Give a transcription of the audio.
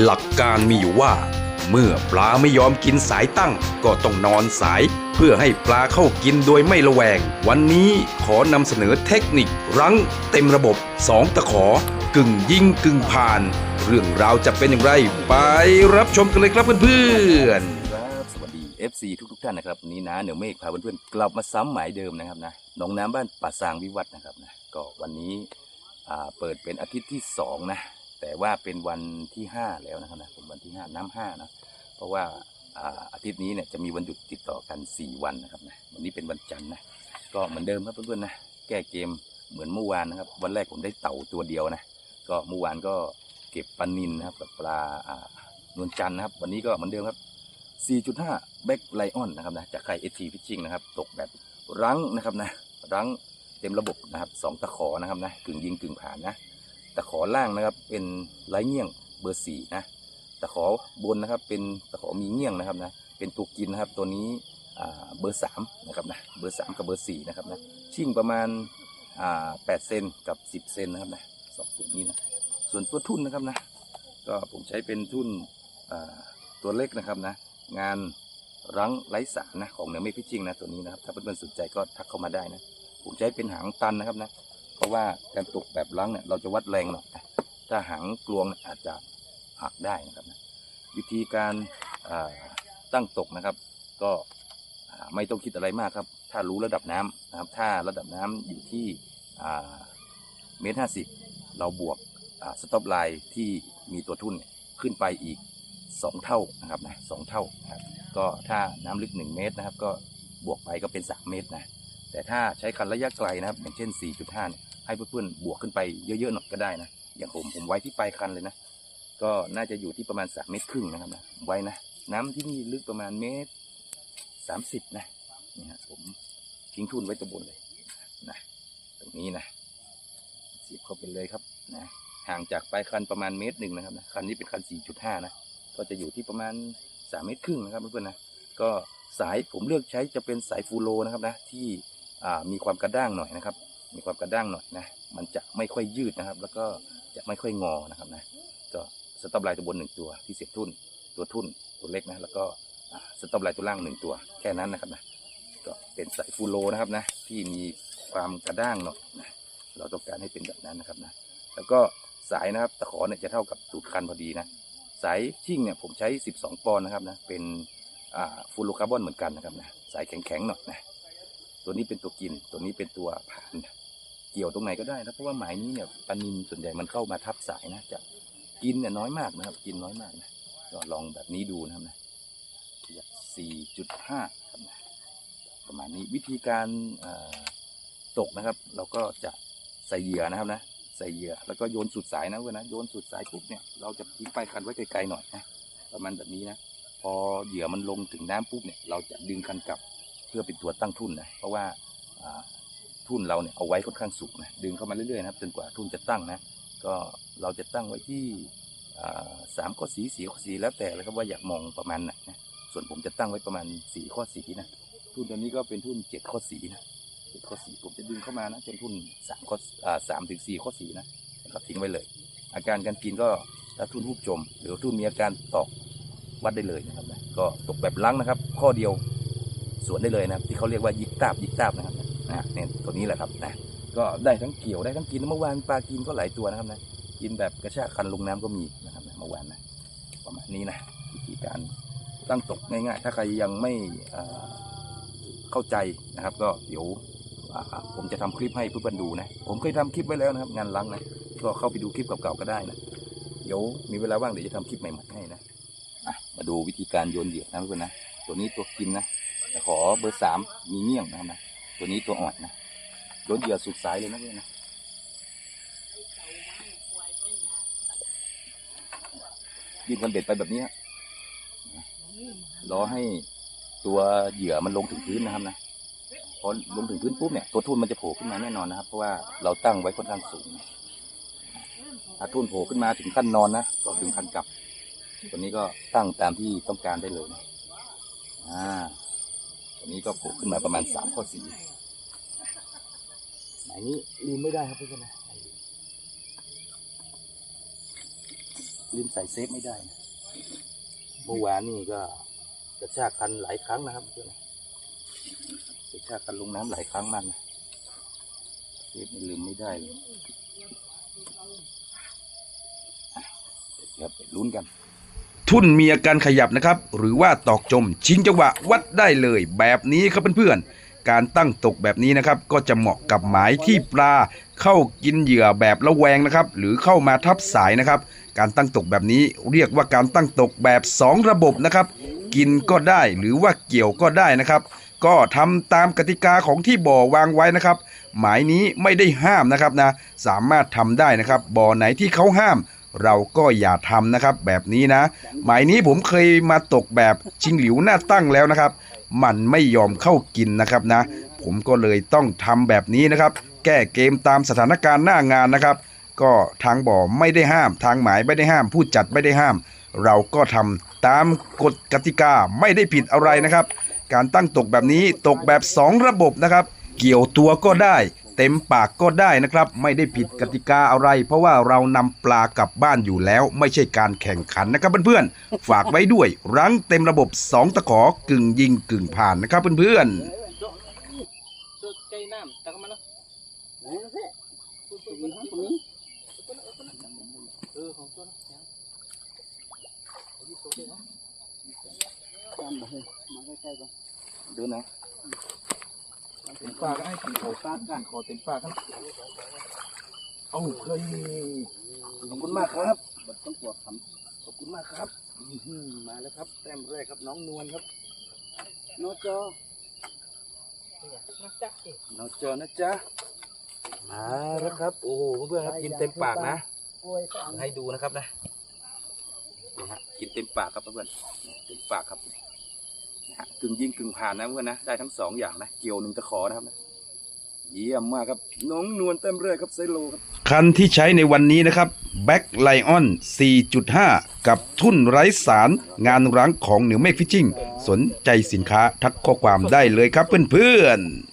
หลักการมีอยู่ว่า เมื่อปลาไม่ยอมกินสายตั้ง ก็ต้องนอนสาย เพื่อให้ปลาเข้ากินโดยไม่ระแวง วันนี้ขอนำเสนอเทคนิค รั้งเต็มระบบสองตะขอกึ่งยิงกึ่งผ่าน เรื่องราวจะเป็นอย่างไร ไปรับชมกันเลยครับเพื่อนๆครับสวัสดี FC ทุกทุกๆท่านนะครับวันนี้นะเหนือเมฆพาเพื่อนๆกลับมาซ้ำหมายเดิมนะครับนะหนองน้ำบ้านป่าซางวิวัฒนะครับนะก็วันนี้เปิดเป็นอาทิตย์ที่สองนะ แต่ว่าเป็นวันที่ห้าแล้วนะครับนะเป็นวันที่ห้าน้ำห้านะเพราะว่าอาทิตย์นี้เนี่ยจะมีวันหยุดติดต่อกัน 4 วันนะครับนะวันนี้เป็นวันจันทร์นะก็เหมือนเดิมครับเพื่อนๆนะแก้เกมเหมือนเมื่อวานนะครับ วันแรกผมได้เต่าตัวเดียวนะก็เมื่อวานก็เก็บปลานินนะครับกับปลาอ่านวลจันทร์นะครับ วันนี้ก็เหมือนเดิมครับ 4.5แบ็คไลออนนะครับนะจากไข่เอทีพิชชิ่งนะครับตกแบบรั้งนะครับนะรั้งเต็มระบบนะครับสองตะขอนะครับนะกึ่งยิงกึ่งผ่านนะ ตะขอล่างนะครับ เป็นไร้เงี้ยงเบอร์สี่นะตะขอบนนะครับ เป็นตะขอมีเงี้ยงนะครับนะเป็นตัวกินนะครับตัวนี้เบอร์สามนะครับนะเบอร์สามกับเบอร์สี่นะครับนะชิ่งประมาณแปดเซนกับสิบเซนนะครับนะสองตัวนี้นะส่วนตัวทุ่นนะครับนะก็ผมใช้เป็นทุ่นตัวเล็กนะครับนะงานรั้งไร้สารนะของเหนือเมฆพิจิงนะตัวนี้นะครับถ้าเพื่อนๆสนใจก็ทักเข้ามาได้นะผมใช้เป็นหางตันนะครับนะ ราะว่าการตกแบบรั้งเนี่ยเราจะวัดแรงหน่อยนะถ้าหางกลวงอาจจะหักได้นะครับนะวิธีการาตั้งตกนะครับ ก็ไม่ต้องคิดอะไรมากครับ ถ้ารู้ระดับน้ำนะครับ ถ้าระดับน้ำอยู่ที่เมตรห้าสิบเราบวกสต็อปไลน์ที่มีตัวทุ่นขึ้นไปอีกสองเท่านะครับนะสองเท่านะครับก็ถ้าน้ำลึก 1 เมตรนะครับ ก็บวกไปก็เป็น 3 เมตรนะแต่ถ้าใช้คันระยะไกลนะครับ อย่างเช่น 4.5เนี่ย ให้เพื่อนๆบวกขึ้นไปเยอะๆหน่อยก็ได้นะ อย่างผมผมไว้ที่ปลายคันเลยนะ ก็น่าจะอยู่ที่ประมาณ 3 เมตรครึ่งนะครับนะไว้นะ น้ำที่นี่ลึกประมาณเมตร 30 นะนี่ฮะผมทิ้งทุนไว้ตรงบนเลยนะตรงนี้นะเสียบเข้าไปเลยครับนะห่างจากปลายคันประมาณเมตรหนึ่งนะครับนะคันนี้เป็นคัน 4.5 นะ ก็จะอยู่ที่ประมาณสามเมตรครึ่งนะครับเพื่อนๆนะก็สายผมเลือกใช้จะเป็นสายฟูโรนะครับนะที่มีความกระด้างหน่อยนะครับ มีความกระด้างหน่อยนะ มันจะไม่ค่อยยืดนะครับ แล้วก็จะไม่ค่อยงอนะครับนะ ก็สต็อปไลน์ตัวบนหนึ่งตัวที่เสียบทุ่น ตัวทุ่นตัวเล็กนะ แล้วก็สต็อปไลน์ตัวล่างหนึ่งตัวแค่นั้นนะครับนะ ก็เป็นสายฟูโรนะครับนะ ที่มีความกระด้างหน่อยนะ เราต้องการให้เป็นแบบนั้นนะครับนะ แล้วก็สายนะครับตะขอเนี่ยจะเท่ากับตูดคันพอดีนะ สายชิ่งเนี่ยผมใช้ 12 ปอนด์นะครับนะ เป็นฟูโรคาร์บอนเหมือนกันนะครับนะ สายแข็งๆหน่อยนะ ตัวนี้เป็นตัวกิน ตัวนี้เป็นตัวผ่าน เกี่ยวตรงไหนก็ได้นะเพราะว่าหมายนี้เนี่ยปานินส่วนใหญ่มันเข้ามาทับสายนะจะกินเนี่ยน้อยมากนะครับ กินน้อยมากนะก็ลองแบบนี้ดูนะครับนะ4.5ครับนะประมาณนี้วิธีการตกนะครับ เราก็จะใส่เหยื่อนะครับนะใส่เหยื่อแล้วก็โยนสุดสายนะเพื่อนนะโยนสุดสายปุ๊บเนี่ยเราจะทิ้งปคันไว้ไกลๆหน่อยนะประมาณแบบนี้นะพอเหยื่อมันลงถึงน้ำปุ๊บเนี่ยเราจะดึงคันกลับเพื่อเป็นตัวตั้งทุ่นนะเพราะว่า ทุ่นเราเนี่ยเอาไว้ค่อนข้างสูงนะดึงเข้ามาเรื่อยๆนะครับจนกว่าทุ่นจะตั้งนะก็เราจะตั้งไว้ที่สามข้อสีสี่ข้อสีแล้วแต่เลยครับว่าอยากมองประมาณไหนนะส่วนผมจะตั้งไว้ประมาณสี่ข้อสีนะทุ่นตัวนี้ก็เป็นทุ่นเจ็ดข้อสีนะเจ็ดข้อสีผมจะดึงเข้ามานะจนทุ่นสามข้อสามถึงสี่ข้อสีนะแล้วก็ทิ้งไว้เลย อาการการกินก็ถ้าทุ่นรูปจม หรือทุ่นมีอาการตอกวัดได้เลยนะครับก็ตกแบบล้างนะครับ ข้อเดียวสวนได้เลยนะครับที่เขาเรียกว่ายิกตาบยิกตาบนะครับ นะเนี่ยตัวนี้แหละครับนะก็ได้ทั้งเกี่ยวได้ทั้งกินเมื่อวานปลากินก็หลายตัวนะครับนะกินแบบกระชากคันลงน้ำก็มีนะครับนะเมื่อวานนะประมาณนี้นะวิธีการตั้งตกง่ายๆ ถ้าใครยังไม่เข้าใจนะครับ ก็เดี๋ยวอ่ผมจะทำคลิปให้เพื่อนๆดูนะ ผมเคยทำคลิปไว้แล้วนะครับ งานล้างนะก็เข้าไปดูคลิปเก่าๆก็ได้นะเดี๋ยวมีเวลาว่างเดี๋ยวจะทำคลิปใหม่ๆให้นะมาดูวิธีการโยนเหยื่อนะเพื่อนๆนะตัวนี้ตัวกินนะขอเบอร์สามมีเงี้ยงนะครับนะ ตัวนี้ตัวอ่อนนะโยนเหยื่อสุดสายเลยนะเพื่อนนะยื่นคันเบ็ดไปแบบนี้รอให้ตัวเหยื่อมันลงถึงพื้นนะครับนะพอลงถึงพื้นปุ๊บเนี่ยตัวทุ่นมันจะโผล่ขึ้นมาแน่นอนนะครับ เพราะว่าเราตั้งไว้ค่อนข้างสูงถ้าทุ่นโผล่ขึ้นมาถึงขั้นนอนนะก็ถึงขั้นกลับ ตัวนี้ก็ตั้งตามที่ต้องการได้เลยนะอ่า ตัวนี้ก็โผล่ขึ้นมาประมาณสามข้อสี่ไหมายนี้ลืมไม่ได้ครับเพื่อนนะลืมใส่เซฟไม่ได้นะเมื่อวานนี่ก็กระชากคันหลายครั้งนะครับเพื่อนกระชากคันลงน้ำหลายครั้งมากนะเซฟลืมไม่ได้เลยอะเดี๋ยวไปลุ้นกัน ทุ่นมีอาการขยับนะครับ หรือว่าตอกจมชิงจังหวะวัดได้เลย แบบนี้ครับเพื่อนๆ การตั้งตกแบบนี้นะครับ ก็จะเหมาะกับหมายที่ปลาเข้ากินเหยื่อแบบระแวงนะครับ หรือเข้ามาทับสายนะครับ การตั้งตกแบบนี้เรียกว่าการตั้งตกแบบ 2 ระบบนะครับ กินก็ได้หรือว่าเกี่ยวก็ได้นะครับ ก็ทำตามกติกาของที่บ่อวางไว้นะครับ หมายนี้ไม่ได้ห้ามนะครับนะ สามารถทำได้นะครับ บ่อไหนที่เขาห้าม เราก็อย่าทำนะครับ แบบนี้นะ หมายนี้ผมเคยมาตกแบบชิงหลิวหน้าตั้งแล้วนะครับ มันไม่ยอมเข้ากินนะครับนะ ผมก็เลยต้องทำแบบนี้นะครับ แก้เกมตามสถานการณ์หน้างานนะครับ ก็ทางบ่อไม่ได้ห้าม ทางหมายไม่ได้ห้าม ผู้จัดไม่ได้ห้าม เราก็ทำตามกฎกติกาไม่ได้ผิดอะไรนะครับ การตั้งตกแบบนี้ตกแบบ 2 ระบบนะครับ เกี่ยวตัวก็ได้ ต็มปากก็ได้นะครับ ไม่ได้ผิดกติกาอะไร เพราะว่าเรานำปลากลับบ้านอยู่แล้ว ไม่ใช่การแข่งขันนะครับเพื่อนๆฝากไว้ด้วย รั้งเต็มระบบ 2 ตะขอกึ่งยิงกึ่งผ่านนะครับเพื่อนๆดูนะ เต็มปากก็ให้กินขอปากกันขอเต็มปากครับเอาเคยขอบคุณมากครับบัดต้องปวดคำขอบคุณมากครับอื้อหือมาแล้วครับ แต้มแรกครับน้องนวลครับ nó cho น้องจอนะจ๊ะ มาแล้วครับ โอ้โหเพื่อนๆครับกินเต็มปากนะ ôi sao ให้ดูนะครับนะนี่ฮะกินเต็มปากครับเพื่อนเต็มปากครับนะฮะ กึ่งยิงกึ่งผ่านนะเพื่อนนะได้ทั้งสองอย่างนะเกี่ยวหนึ่งตะขอนะครับเยี่ยมมากครับน้องนวลเต็มเรื่อยครับไซโลครับคันที่ใช้ในวันนี้นะครับ Back Lion 4.5 กับทุ่นไร้สาร งานรั้งของเหนือเมฆฟิชชิ่ง สนใจสินค้าทักข้อความได้เลยครับเพื่อนๆ